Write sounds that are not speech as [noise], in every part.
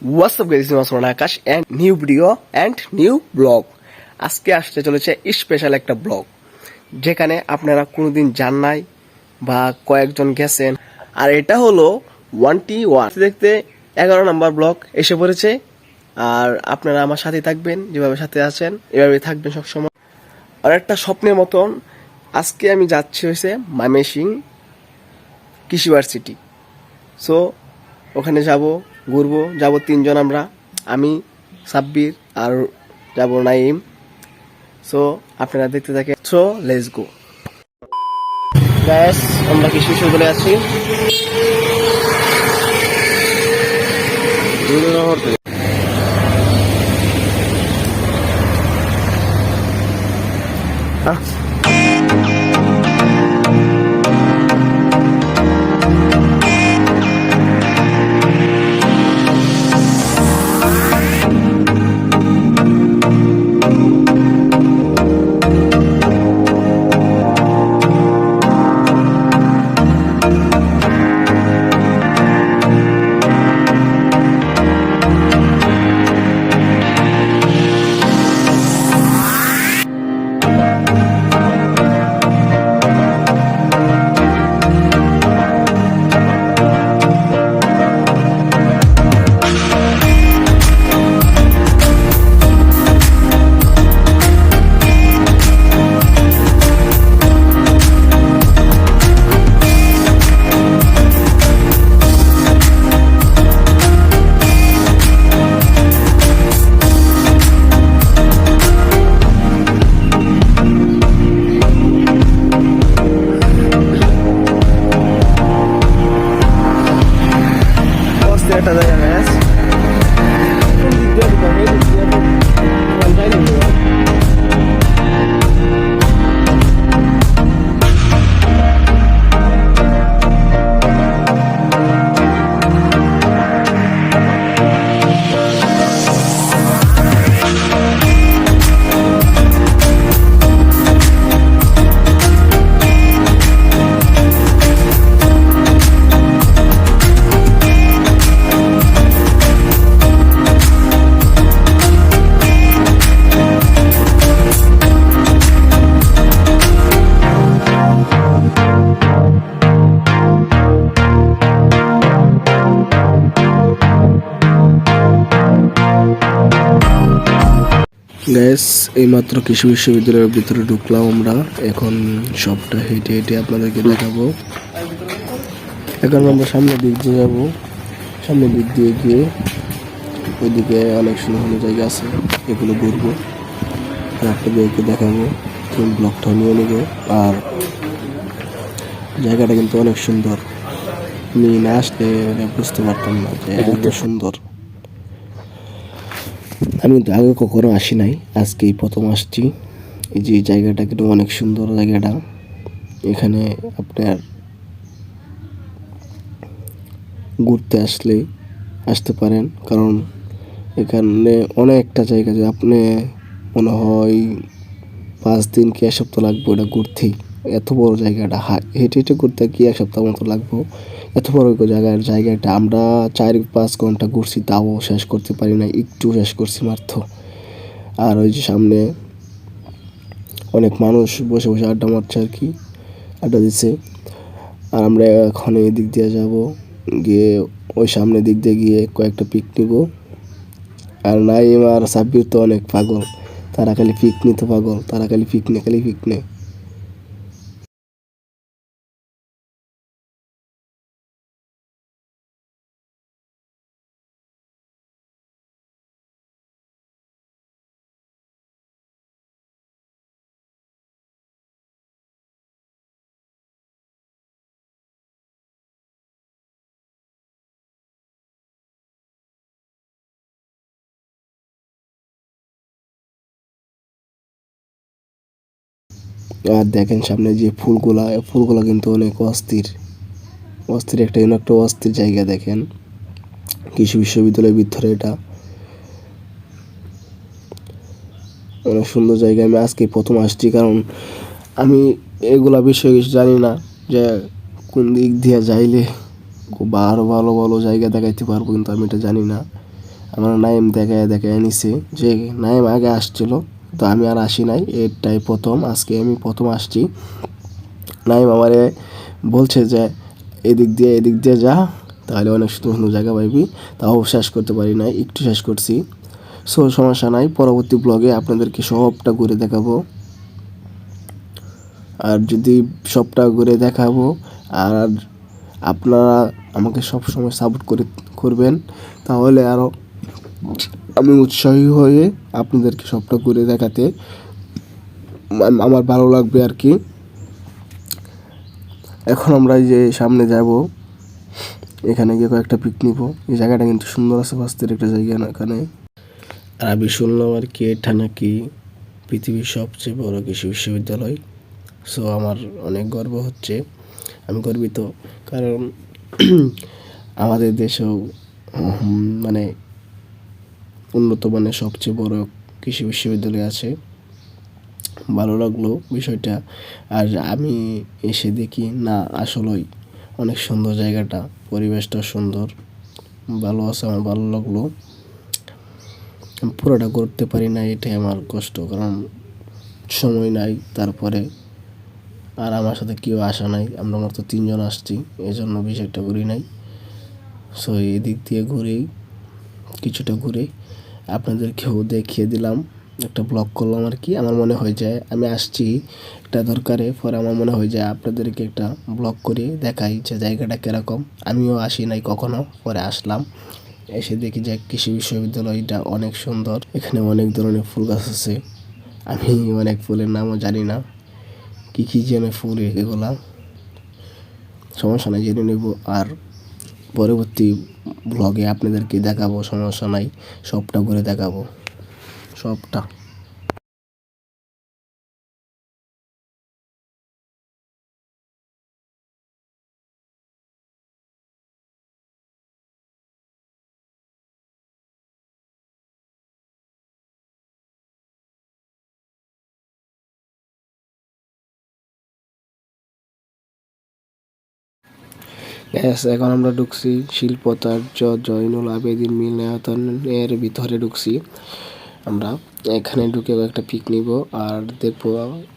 What's up guys, Osman Akash and new video and new blog. আজকে আসতে চলেছে special একটা ব্লগ যেখানে আপনারা কোনোদিন যান নাই বা কয়েকজন গেছেন। আর এটা হলো ওয়ানটি ওয়ান। দেখতে এগারো নম্বর ব্লগ এসে পড়েছে। আর আপনারা আমার সাথে থাকবেন যেভাবে সাথে আছেন এভাবে থাকবেন সবসময়। আর একটা স্বপ্নের মতন আজকে আমি যাচ্ছি হয়েছে মামেসিং কৃষি ভার্সিটি। সো ওখানে যাব ঘুরবো, যাব তিনজন আমরা, আমি, সাব্বির আর যাব নাইম। সো আপনারা দেখতে থাকেন। সো লেস গো গ্যাস আমরা কৃষি চলে আছি? হ্যাঁ গ্যাস এইমাত্র কৃষি বিশ্ববিদ্যালয়ের ভিতরে ঢুকলাম আমরা। এখন সবটা হেঁটে হেঁটে আপনাদেরকে দেখাবো। এখন আমরা সামনের দিক দিয়ে যাব। সামনের দিক দিয়ে গিয়ে ওইদিকে অনেক সুন্দর সুন্দর জায়গা আছে, এগুলো ঘুরবো। আর আপনাদেরকে দেখাবো তুমি ব্লগটা নিয়ে নেব। আর জায়গাটা কিন্তু অনেক সুন্দর। নিয়ে না আসলে বুঝতে পারতাম না যে এত সুন্দর। আমি কিন্তু আগে কখনো আসি নাই। আজকেই প্রথম আসছি। এই যে জায়গাটা কিন্তু অনেক সুন্দর জায়গাটা। এখানে আপনার ঘুরতে আসলে আসতে পারেন। কারণ এখানে অনেকটা জায়গা যে আপনি মনে হয় পাঁচ দিন কি এক সপ্তাহ লাগবে ওটা ঘুরতেই। এত বড় জায়গাটা হেঁটে হেঁটে ঘুরতে কি এক সপ্তাহ মতো লাগবো। এত বড় জায়গার জায়গাটা। আমরা চার পাঁচ ঘণ্টা ঘুরছি, তাও শেষ করতে পারি না একটু শেষ করছি মাত্র। আর ওই যে সামনে অনেক মানুষ বসে বসে আড্ডা মারছে আর কি, আড্ডা দিচ্ছে। আর আমরা এখন এই দিক দিয়ে যাব, গিয়ে ওই সামনের দিক দিয়ে গিয়ে কয়েকটা পিক নিব। আর নাইম আর সাব্বির তো অনেক পাগল, তারা খালি পিক নিতে পাগল, তারা খালি পিক নে খালি পিক নে আর দেখেন সামনে যে ফুলগুলা ফুলগুলা কিন্তু অনেক অস্থির। অস্থির একটা, এমন একটা অস্থির জায়গা দেখেন। কৃষি বিশ্ববিদ্যালয়ের ভিতরে এটা। অনেক সুন্দর জায়গা, আমি আজকে প্রথম আসছি, কারণ আমি এগুলা বিষয়ে কিছু জানি না, যে কোন দিক দিয়ে যাইলে খুব আরও ভালো ভালো জায়গা দেখাইতে পারব, কিন্তু আমি এটা জানি না। আমার নাইম দেখায় দেখায় নিছে, যে নাইম আগে আসছিল। তো আমি আর আসি নাই, এটাই প্রথম, আজকে আমি প্রথম আসছি। নাইম আমারে বলছে যে, এদিক দিয়ে এদিক দিয়ে যা, তাহলে অনেক সুন্দর সুন্দর জায়গা পাইবি। তাও শেষ করতে পারি নাই, একটু শেষ করছি। সো সমস্যা নাই, পরবর্তী ব্লগে আপনাদেরকে সবটা ঘুরে দেখাবো। আর যদি সবটা ঘুরে দেখাবো, আর আপনারা আমাকে সব সময় সাপোর্ট করে, করবেন, তাহলে আরও আমি উৎসাহী হয়ে আপনাদেরকে সবটা ঘুরে দেখাতে আমার ভালো লাগবে আর কি। এখন আমরা এই যে সামনে যাব, এখানে গিয়ে কয়েকটা পিক নিব। এই জায়গাটা কিন্তু সুন্দর আছে, বাস্তের একটা জায়গা না এখানে। আর আমি শুনলাম আর কি, এটা নাকি পৃথিবীর সবচেয়ে বড় কৃষি বিশ্ববিদ্যালয়। সো আমার অনেক গর্ব হচ্ছে। আমি গর্বিত, কারণ [clears throat] আমাদের দেশেও মানে উন্নত মানের সবচেয়ে বড় কৃষি বিশ্ববিদ্যালয় আছে। ভালো লাগল বিষয়টা। আর আমি এসে দেখি, না, আসলেই অনেক সুন্দর জায়গাটা পরিবেশটা সুন্দর। ভালো আছে, আমার ভালো লাগল। পুরোটা করতে পারি না, এটাই আমার কষ্ট, কারণ সময় নাই, তারপরে আর আমার সাথে কেউ আসা নাই, আমরা মাত্র তিনজন আসছি এই জন্য বিষয়টা ঘুরি নাই। সো এদিক দিয়ে ঘুরেই কিছুটা ঘুরে। আপনাদেরকেও দেখিয়ে দিলাম। একটা ব্লগ করলাম আর কি। আমার মনে হয় যায় আমি আসছি একটা দরকারে। পরে আমার মনে হয় যায় আপনাদেরকে একটা ব্লগ করে দেখাই যে জায়গাটা কীরকম। আমিও আসি নাই কখনো, পরে আসলাম। এসে দেখি যে কৃষি বিশ্ববিদ্যালয়টা অনেক সুন্দর। এখানে অনেক ধরনের ফুল গাছ আছে। আমি অনেক ফুলের নামও জানি না। কী কী যেন ফুল এগুলা। সমস্যা নেই, জেনে নেব। আর পরবর্তী ব্লগে আপনাদেরকে দেখাবো সমস্যা নাই সবটা ঘুরে দেখাবো। সবটা। গ্যাস এখন আমরা ঢুকছি শিল্পতার্য জয়নুল আবেদিন মিলনায়তনের ভিতরে ঢুকছি। আমরা এখানে ঢুকে একটা পিক নিব আর দেখব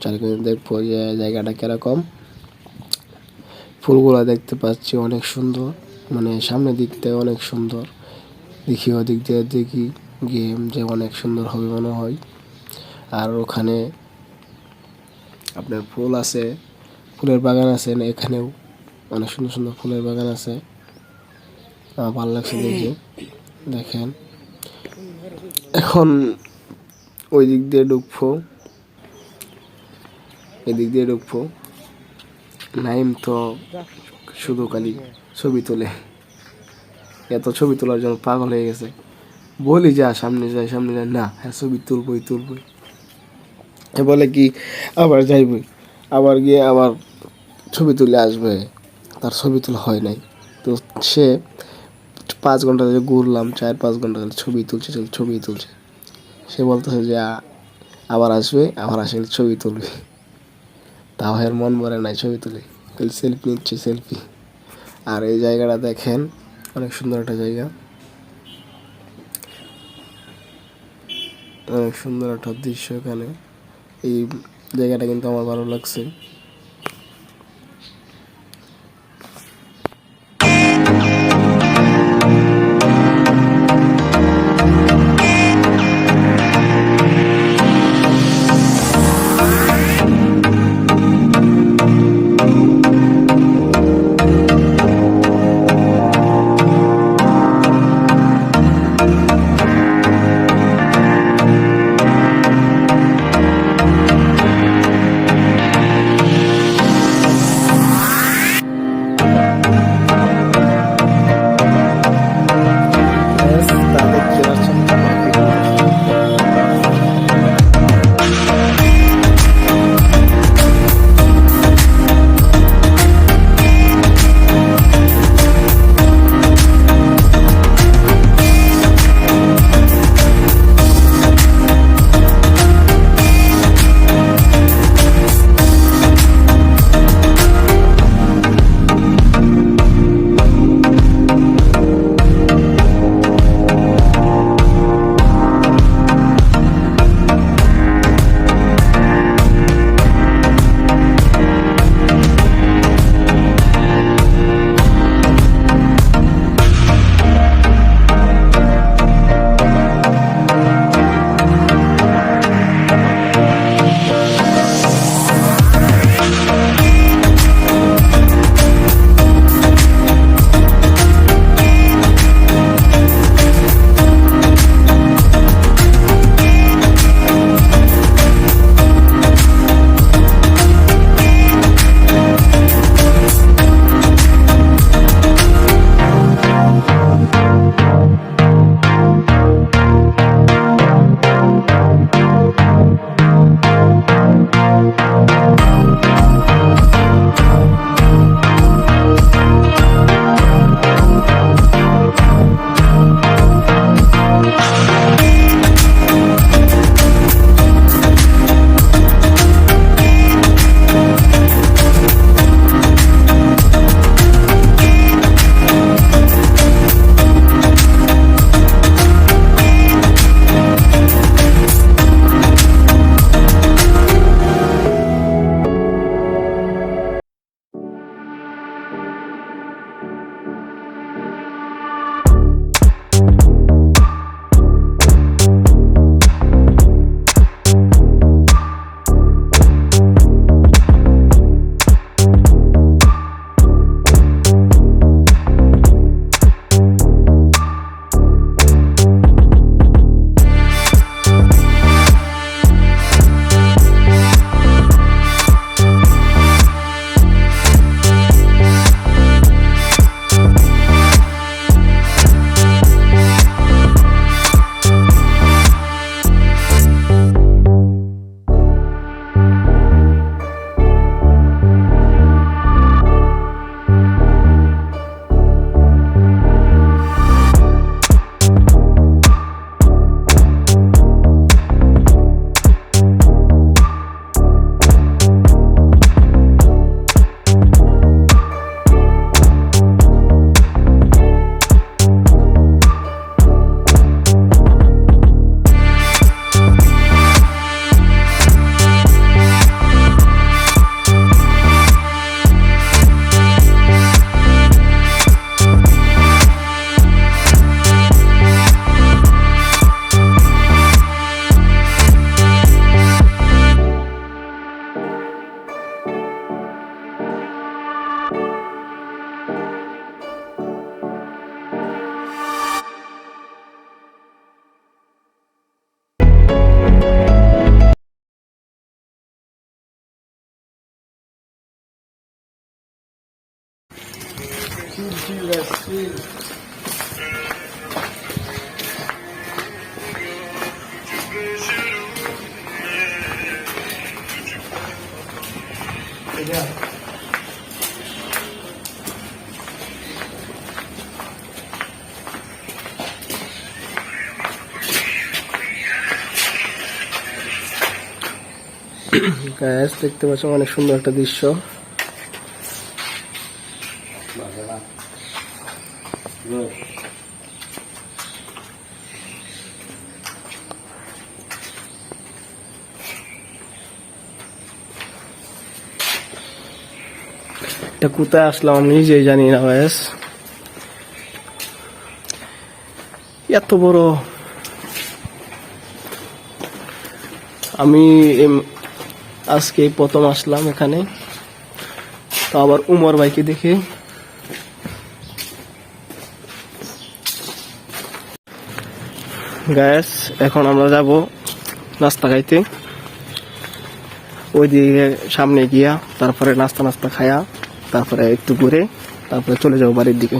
চারিখানে দেখব যে জায়গাটা কীরকম। ফুলগুলা দেখতে পাচ্ছি অনেক সুন্দর মানে সামনের দিক থেকে অনেক সুন্দর। দেখি ওদিক দিয়ে দেখি গেম যে অনেক সুন্দর হবে মনে হয়। আর ওখানে আপনার ফুল আছে, ফুলের বাগান আছে, এখানেও অনেক সুন্দর সুন্দর ফুলের বাগান আছে। আমার ভালো লাগছে দেখে দেখেন। এখন ওই দিক দিয়ে ঢুকবো। এদিক দিয়ে ঢুকবো। নাইম তো শুধু খালি ছবি তোলে। এত ছবি তোলার জন্য পাগল হয়ে গেছে। বলি যা, সামনে যাই সামনে যাই। না হ্যাঁ ছবি তুলবই তুলবই। বলে কি, আবার যাইবই। আবার গিয়ে আবার ছবি তুলে আসবে। তার ছবি তোলা হয় নাই। তো সে পাঁচ ঘণ্টা ধরে ঘুরলাম, চার পাঁচ ঘণ্টা ধরে ছবি তুলছে ছবি তুলছে। সে বলতেছে যে আবার আসবে, আবার আসলে ছবি তুলবে। তাও এর মন ভরে নাই ছবি তুলে। সেলফি নিচ্ছে সেলফি আর এই জায়গাটা দেখেন, অনেক সুন্দর একটা জায়গা। অনেক সুন্দর একটা দৃশ্য এখানে। এই জায়গাটা কিন্তু আমার ভালো লাগছে। গ্যাস দেখতে পাচ্ছ অনেক সুন্দর একটা দৃশ্য। এটা কোথায় আসলাম আমি নিজেই জানি না ব্যাস এত বড় আমি আজকে প্রথম আসলাম এখানে। তো আবার উমর ভাইকে দেখে। গ্যাস এখন আমরা যাব নাস্তা খাইতে। ওইদিকে সামনে গিয়া, তারপরে নাস্তা নাস্তা খায়া, তারপরে একটু ঘুরে, তারপরে চলে যাব বাড়ির দিকে।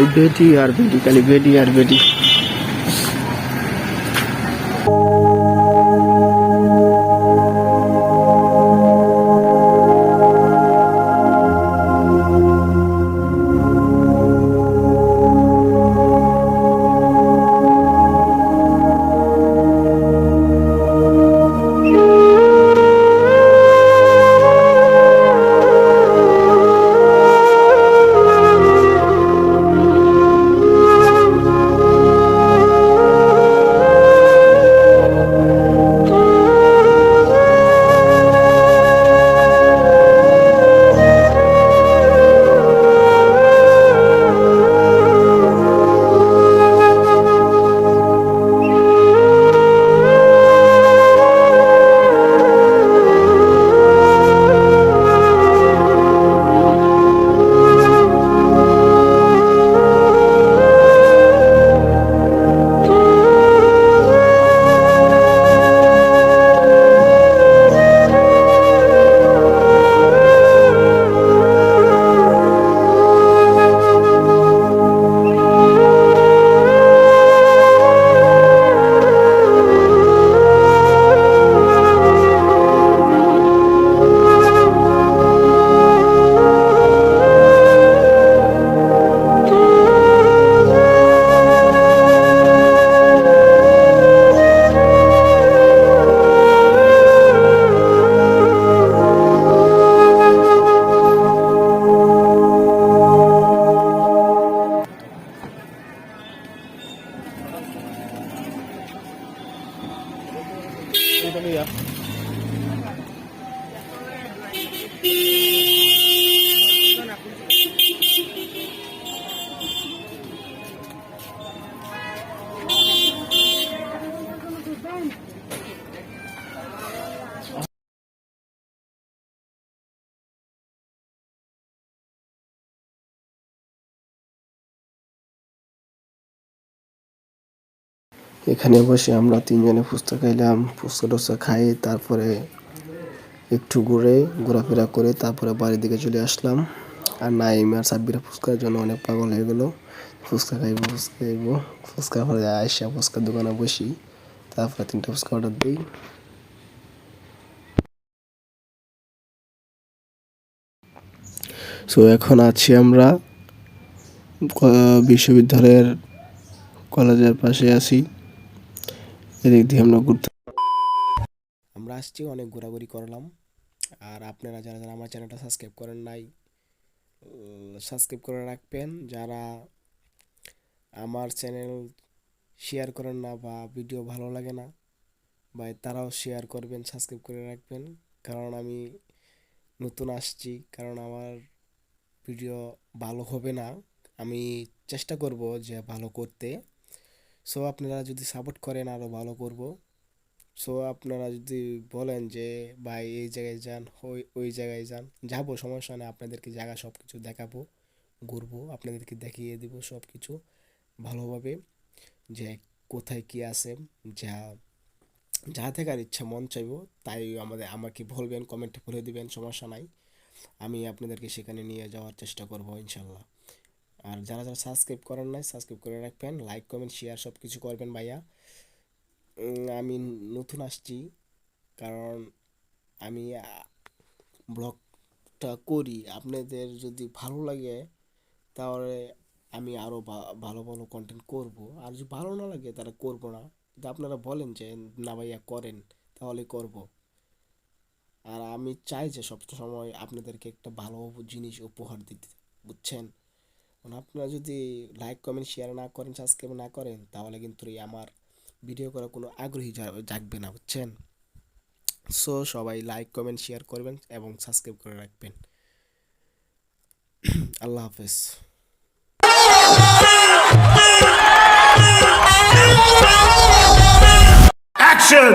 খালি বেটি আর বেটি খালি বেটি আর বেটি। এখানে বসে আমরা তিনজনে ফুচকা খাইলাম, ফুচকা টুচকা খাই, তারপরে একটু ঘুরে, ঘোরাফেরা করে তারপরে বাড়ির দিকে চলে আসলাম। আর নাইম আর সাব্বিরা ফুচকার জন্য অনেক পাগল হয়ে গেলো। ফুচকা খাইবো ফুচকা খাইবো। ফুচকা পরে আইসা ফুচকার দোকানে বসি, তারপরে তিনটা ফুচকা অর্ডার দিই। সো এখন আছি আমরা বিশ্ববিদ্যালয়ের কলেজের পাশে আছি। এদিক দিয়ে আমরা ঘুরতে আমরা আসছি, অনেক ঘোরাঘুরি করলাম। আর আপনারা যারা যারা আমার চ্যানেলটা সাবস্ক্রাইব করেন নাই সাবস্ক্রাইব করে রাখবেন। যারা আমার চ্যানেল শেয়ার করেন না বা ভিডিও ভালো লাগে না, বা তারাও শেয়ার করবেন, সাবস্ক্রাইব করে রাখবেন। কারণ আমি নতুন আসছি, কারণ আমার ভিডিও ভালো হবে না। আমি চেষ্টা করব যে ভালো করতে। সো আপনারা যদি সাপোর্ট করেন আরও ভালো করব। সো আপনারা যদি বলেন যে, ভাই, এই জায়গায় যান, ওই ওই জায়গায় যান, যাব, সমস্যা নেই, আপনাদেরকে জায়গা সব কিছু দেখাবো, ঘুরবো, আপনাদেরকে দেখিয়ে দেবো সব কিছু ভালোভাবে, যে কোথায় কি আছে, যা যা দেখার ইচ্ছা, মন চাইব, তাই আমাদের, আমাকে বলবেন কমেন্টে বলে দিবেন, সমস্যা নাই। আমি আপনাদেরকে সেখানে নিয়ে যাওয়ার চেষ্টা করব, ইনশাল্লাহ। আর যারা যারা সাবস্ক্রাইব করেন নাই সাবস্ক্রাইব করে রাখবেন লাইক কমেন্ট শেয়ার সব কিছু করবেন ভাইয়া। আমি নতুন আসছি, কারণ আমি ব্লগটা করি। আপনাদের যদি ভালো লাগে, তাহলে আমি আরও ভালো ভালো কন্টেন্ট করব। আর যদি ভালো না লাগে তারা করব না। যদি আপনারা বলেন যে, না ভাইয়া, করেন তাহলে করব। আর আমি চাই যে সব সময় আপনাদেরকে একটা ভালো জিনিস উপহার দিতে, বুঝছেন? কারণ আপনারা যদি লাইক কমেন্ট শেয়ার না করেন সাবস্ক্রাইব না করেন, তাহলে কিন্তু এই আমার ভিডিও করার কোনো আগ্রহী জাগবে না, বুঝছেন? সো সবাই লাইক কমেন্ট শেয়ার করবেন এবং সাবস্ক্রাইব করে রাখবেন। [clears throat] আল্লাহ হাফেজ। Action!